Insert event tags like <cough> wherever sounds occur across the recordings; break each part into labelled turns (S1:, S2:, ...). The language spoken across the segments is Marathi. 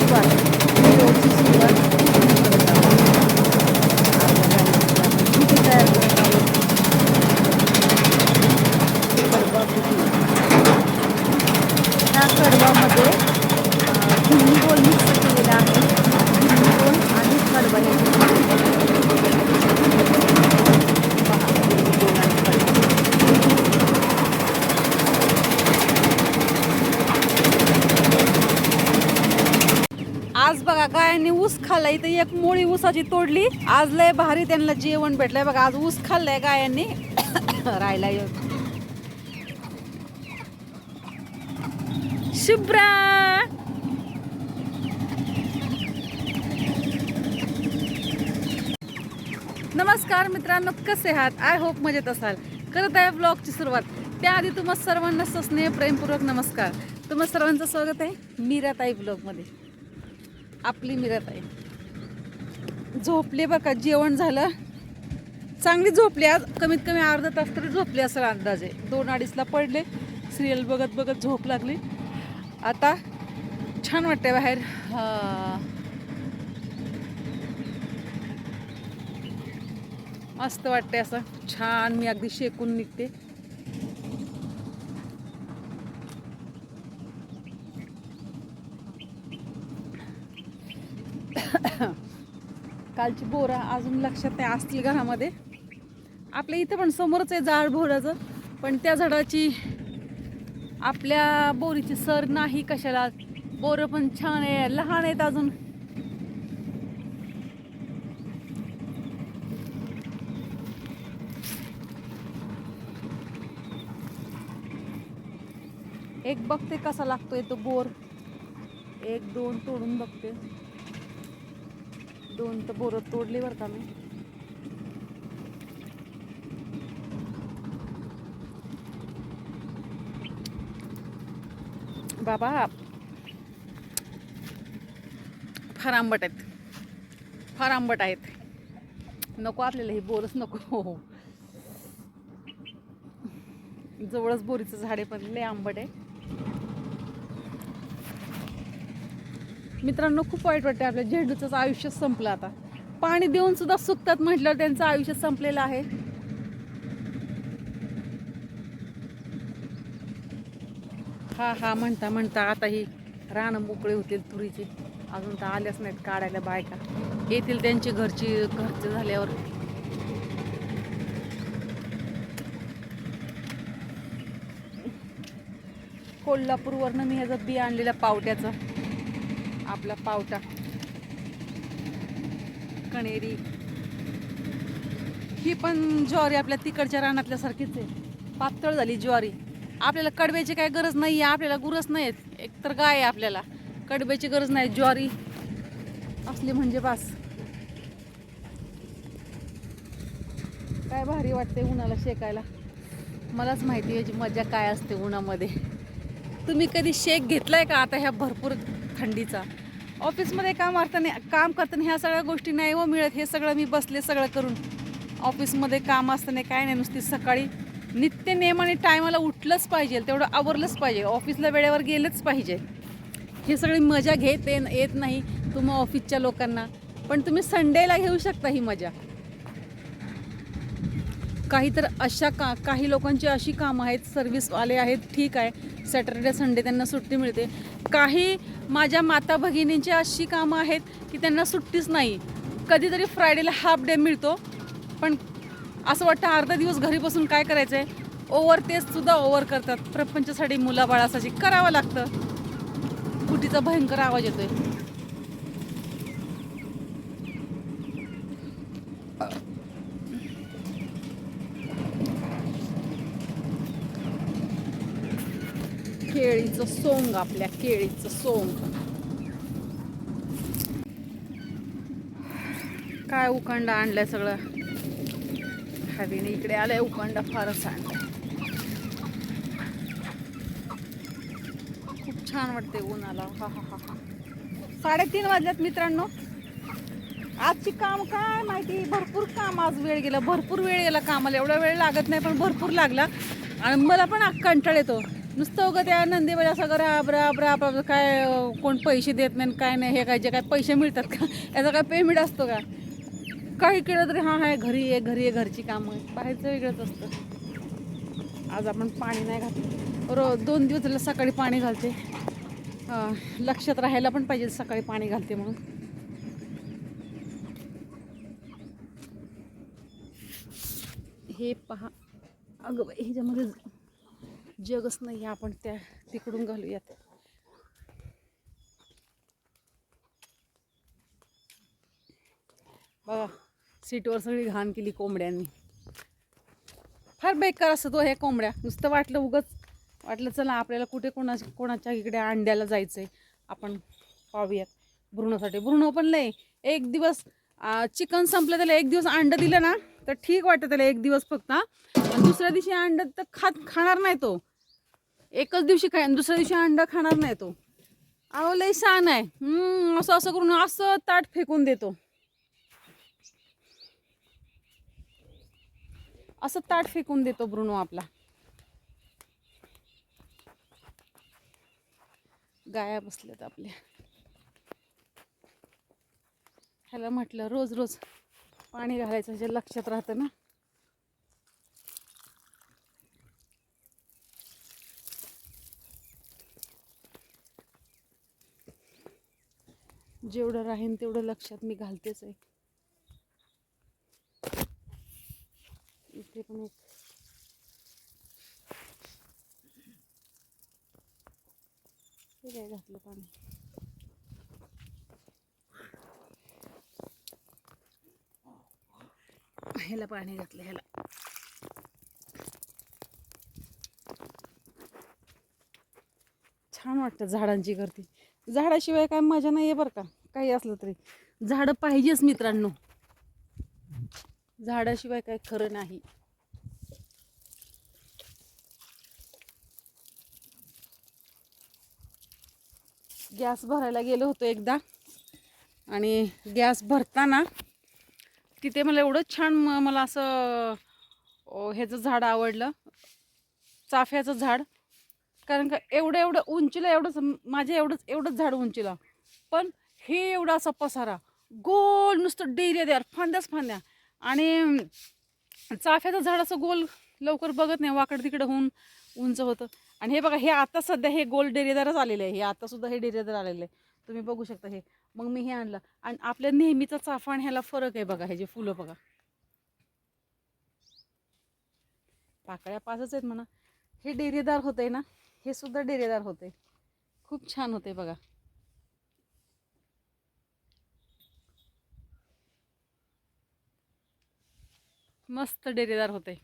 S1: सुरुवात व्हिडिओची सुरुवात किती तयार करत आहोत कडबा किती ह्या कडबामध्ये हिंदी बोल मिक्स केलेला आहे हिंदी बोल आणि कडबा ह्याची पहा, हिंदी बोल आणि कडबा. आज बघा गायांनी ऊस खाल्लाय इथं एक मोळी ऊसाची तोडली. आज लय भारी त्यांना जेवण भेटलंय. बघा आज ऊस खाल्लाय गायांनी. <coughs> राहिला येऊन शुभ्रा. नमस्कार मित्रांनो कसे आहात? आय होप मजेत असाल. करत आहे ब्लॉगची सुरुवात. त्याआधी तुम्हा सर्वांना सस्नेह प्रेमपूर्वक नमस्कार. तुम्हा सर्वांचं स्वागत आहे मीराताई ब्लॉगमध्ये आपली मीराताई. झोपले बघा जेवण झालं. चांगली झोपली आज. कमीत कमी अर्धा तास तरी झोपली असेल अंदाजे. दोन अडीचला पडले. सिरियल बघत बघत झोप लागली. आता छान वाटते बाहेर. मस्त वाटते असं. छान मी अगदी शेकून निघते. कालची बोरं अजून लक्षात नाही असतील घरामध्ये. आपल्या इथं पण समोरच आहे झाड बोराचं पण त्या झाडाची आपल्या बोरीची सर नाही कशाला. बोरं पण छान आहे लहान आहेत अजून. एक बघते कसा लागतोय तो बोर. एक दोन तोडून बघते. दोन तर बोरं तोडले बरं का मी. बाबा फार आंबट आहेत. फार आंबट आहेत. नको आपल्याला हे बोरच नको. हो जवळच बोरीचं झाडे पण लय आंबट आहे. मित्रांनो खूप वाईट वाटते आपल्या झेंडूचं आयुष्य संपलं आता. पाणी देऊन सुद्धा सुकतात म्हटल्यावर त्यांचं आयुष्य संपलेलं आहे. हा हा म्हणता म्हणता आता ही रानं मोकळे होतील तुरीची. अजून तर आल्याच नाहीत काढायला बायका. येतील त्यांची घरची घरचे झाल्यावर. कोल्हापूरवरनं मी ह्याचं बी आणलेल्या पावट्याचं. आपला पावटा. कणेरी. ही पण ज्वारी आपल्या तिकडच्या रानातल्यासारखीच आहे. पातळ झाली ज्वारी. आपल्याला कडब्याची काय गरज नाही आहे आपल्याला गुरस नाही आहेत. एकतर गाय आहे आपल्याला. कडब्याची गरज नाही ज्वारी. असली म्हणजे बास. काय भारी वाटते उन्हाला शेकायला. मलाच माहिती याची मजा काय असते उन्हामध्ये. तुम्ही कधी शेक घेतलाय का आता ह्या भरपूर थंडीचा? ऑफिसमध्ये काम अर्थाने काम करताना ह्या सगळ्या गोष्टी नाही हो मिळत. हे सगळं मी बसले सगळं करून. ऑफिसमध्ये काम असताना काय नाही नुसती सकाळी नित्य नेमाने टायमाला उठलंच पाहिजे. तेवढं आवरलंच पाहिजे. ऑफिसला वेळेवर गेलंच पाहिजे. हे सगळी मजा घेत येत नाही तुम्हा ऑफिसच्या लोकांना. पण तुम्ही संडेला घेऊ शकता ही मजा. काही तर अशा का काही लोकांची अशी कामं आहेत सर्व्हिसवाले आहेत ठीक आहे. सॅटर्डे संडे त्यांना सुट्टी मिळते. काही माझ्या माता भगिनींची अशी कामं आहेत की त्यांना सुट्टीच नाही. कधीतरी फ्रायडेला हाफ डे मिळतो. पण असं वाटतं अर्धा दिवस घरी बसून काय करायचं आहे ओव्हर तेचसुद्धा ओव्हर करतात. प्रपंचासाठी मुलाबाळासाठी करावं लागतं. कुटीचा भयंकर आवाज येतोय. केळीचं सोंग आपल्या केळीचं सोंग. काय उखंड आणलाय सगळं? हवीने इकडे आलंय उखंड फारच आणलाय. खूप छान वाटते उन्हाला. हा हा हा हा. साडेतीन वाजल्यात मित्रांनो. आजची काम काय माहिती? भरपूर काम आज वेळ गेला. भरपूर वेळ गेला कामाला. एवढा वेळ लागत नाही पण भरपूर लागला. आणि मला पण कंटाळ येतो. नुसतं उगं त्या नंदीबाई असं राब राब राब राब काय कोण पैसे देत नाही काय नाही हे काय जे काय पैसे मिळतात का? याचा काय पेमेंट असतो का? काही केलं तरी हां हाय घरी ये घरी ये घरची कामं. बाहेरचं वेगळंच असतं. आज आपण पाणी नाही घातलं. रो दोन दिवस झालं सकाळी पाणी घालते. लक्षात राहायला पण पाहिजे सकाळी पाणी घालते म्हणून. हे पहा. अगं बाई ह्याच्यामध्ये जगच नाही आपण त्या तिकडून घालूयात. बघा सीटवर सगळी घाण केली कोंबड्यांनी. फार बेकार असतो तो हे कोंबड्या. नुसतं वाटलं उगच वाटलं चला आपल्याला कुठे कोणा कोणाच्या इकडे अंड्याला जायचंय. आपण पाहूयात भ्रूणासाठी. भ्रूण पण लय एक दिवस चिकन संपलं त्याला एक दिवस अंड दिलं ना तर ठीक वाटतं त्याला एक दिवस फक्त दुसऱ्या दिवशी अंड तर खात खाणार नाही तो. एकच दिवशी खाय दुसऱ्या दिवशी अंडा खाणार नाही तो. अहो लय छान आहे. हम्म, असं असं करून असं ताट फेकून देतो. असं ताट फेकून देतो ब्रुनो आपला. गाया बसल्यात आपल्या. ह्याला म्हटलं रोज रोज पाणी घालायचं जे लक्षात राहतं ना. जेवढं राहीन तेवढं लक्षात मी घालतेच आहे. इथे पण एक. काय घातलं पाणी? ह्याला पाणी घातलं ह्याला. छान वाटतं झाडांची गर्दी. झाडाशिवाय काय मजा नाही आहे बरं का? काही असलं तरी. झाडं पाहिजेच मित्रांनो. झाडाशिवाय काही खरं नाही. गॅस भरायला गेलो होतो एकदा. आणि गॅस भरताना तिथे मला एवढं छान मला असं ह्याचं झाड आवडलं. चाफ्याचं झाड. कारण का एवढं एवढं उंचीला एवढंच माझ्या एवढंच एवढंच झाड उंचीला. पण हे एवढा असा पसारा. गोल नुसतं डेऱ्या द्या फांद्याच फांद्या. आणि चाफ्याचं झाड असं गोल लवकर बघत नाही वाकड तिकडं होऊन उंच होतं. आणि हे बघा हे आता सध्या हे गोल डेरेदारच आलेलं आहे. हे आता सुद्धा हे डेरेदार आलेलं आहे. तुम्ही बघू शकता हे. मग मी हे आणलं. आणि आपल्या नेहमीचा चाफा आणि ह्याला फरक आहे बघा हे जे फुलं बघा. पाकळ्या पाचच आहेत म्हणा. हे डेरेदार होतंय ना हे सुद्धा डेरेदार होते खूप छान होते बघा. मस्त डेरेदार होते.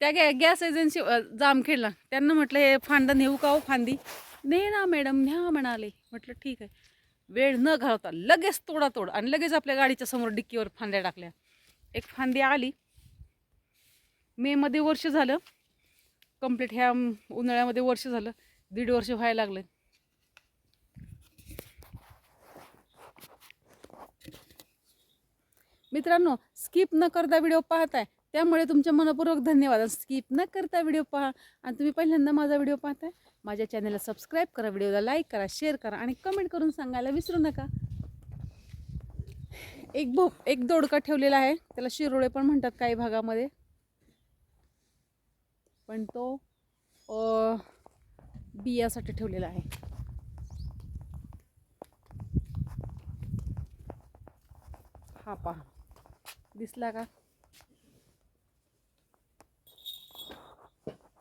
S1: त्या गॅ गॅस एजन्सी जामखेडला. त्यांना म्हटलं हे फांदा नेऊ का हो फांदी? ने ना मॅडम न्या म्हणाले. म्हटलं ठीक आहे. वेळ न घालवता लगेच तोडा तोड आणि लगेच आपल्या गाडीच्या समोर डिक्कीवर फांद्या टाकल्या. एक फांदी आली. मेमध्ये वर्ष झालं. कंप्लीट ह्या उन्हाळ्यामध्ये वर्ष झालं. दीड वर्ष व्हायला लागलं. मित्रांनो स्किप न करता व्हिडिओ पाहताय. त्यामुळे तुमचे मनपूर्वक धन्यवाद. स्किप न करता व्हिडिओ पहा. आणि तुम्ही पहिल्यांदा माझा व्हिडिओ पाहताय माझ्या चॅनलला सबस्क्राईब करा व्हिडिओला लाईक करा शेअर करा आणि कमेंट करून सांगायला विसरू नका. एक भो एक दोडका ठेवलेला आहे. त्याला शिरोळे पण म्हणतात काही भागामध्ये. पण तो बियासाठी ठेवलेला आहे. हा पहा. दिसला का?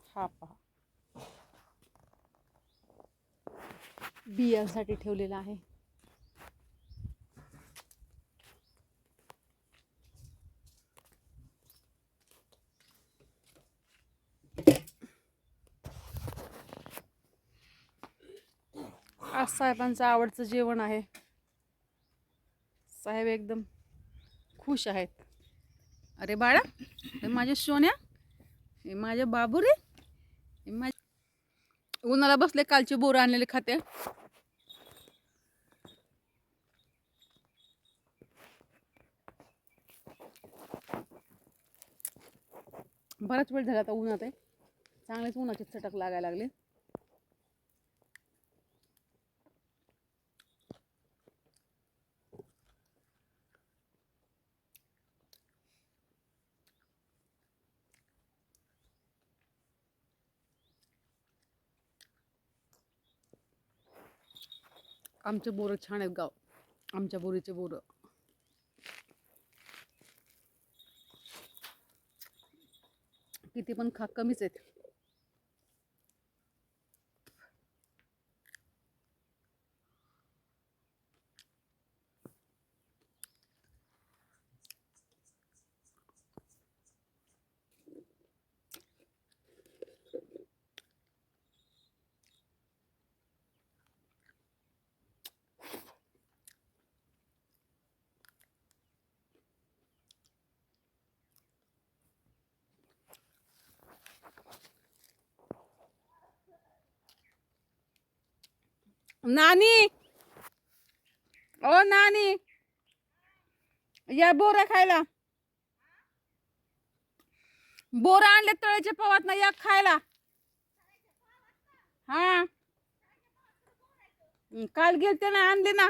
S1: हा पहा. बियांसाठी ठेवलेला आहे. आज साहेबांचं आवडचं जेवण आहे. साहेब एकदम खुश आहेत. अरे बाळा हे माझ्या सोन्या हे माझ्या बाबू रे हे उन्हाला बसले कालचे बोरं आणलेले खाते. बराच वेळ झाला आता उन्हात आहे. चांगलेच उन्हाचे चटक लागायला लागले. आमचे बोरं छान आहेत गाव. आमच्या बोरीचे बोरं. किती पण खा कमीच आहेत. नानी. ओ नानी. या बोरा खायला. बोरा आणले तळ्याच्या पवात ना या खायला. हा. काल गेलते ना आणले ना.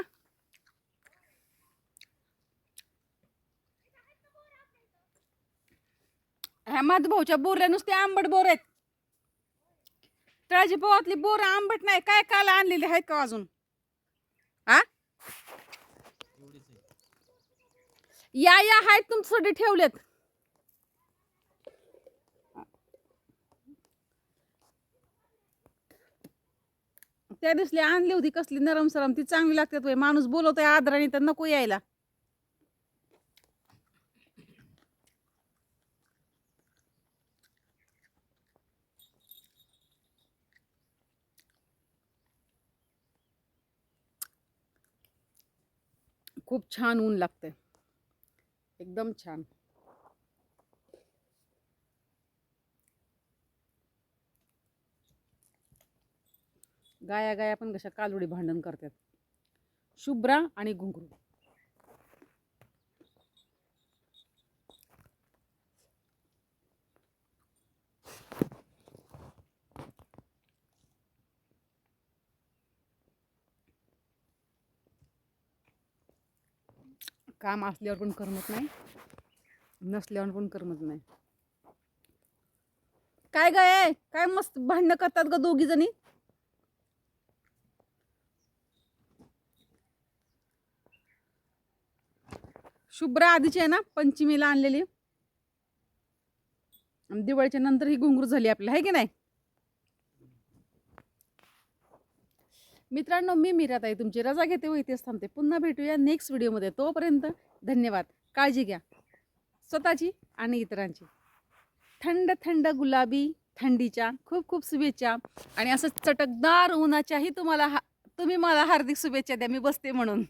S1: ह्या भाऊच्या बोरल्या नुसते आंबट बोर आहेत. काळजी पोवातली बोर आंबट नाही काय काल आणलेली आहेत का अजून? आ? या या आहेत तुमच्यासाठी ठेवलेत. त्या दिवशी आणली होती कसली नरम सरम ती चांगली लागतात माणूस बोलवतोय आदराने तर नको यायला. खूप छान ऊन लागतं एकदम छान. गाया गाया पण कशा कालवडी भांडण करतात. शुभ्रा आणि घुंगरू. काम असल्यावर पण करमत नाही नसल्यावर पण करमत नाही. काय गाय काय मस्त भांडणं करतात ग दोघी जणी? शुभ्रा आधीची आहे ना पंचमीला आणलेली. दिवाळीच्या नंतर ही घुंगरू झाली आपल्याला आहे की नाही? मित्रांनो मी मीराताई तुमची रजा घेते व इथेच थांबते. पुन्हा भेटूया नेक्स्ट व्हिडिओमध्ये तोपर्यंत धन्यवाद. काळजी घ्या. स्वतःची आणि इतरांची. थंड थंड गुलाबी थंडीच्या खूप खूप शुभेच्छा. आणि असं चटकदार उन्हाच्याही तुम्हाला हा तुम्ही मला हार्दिक शुभेच्छा द्या. मी बसते म्हणून.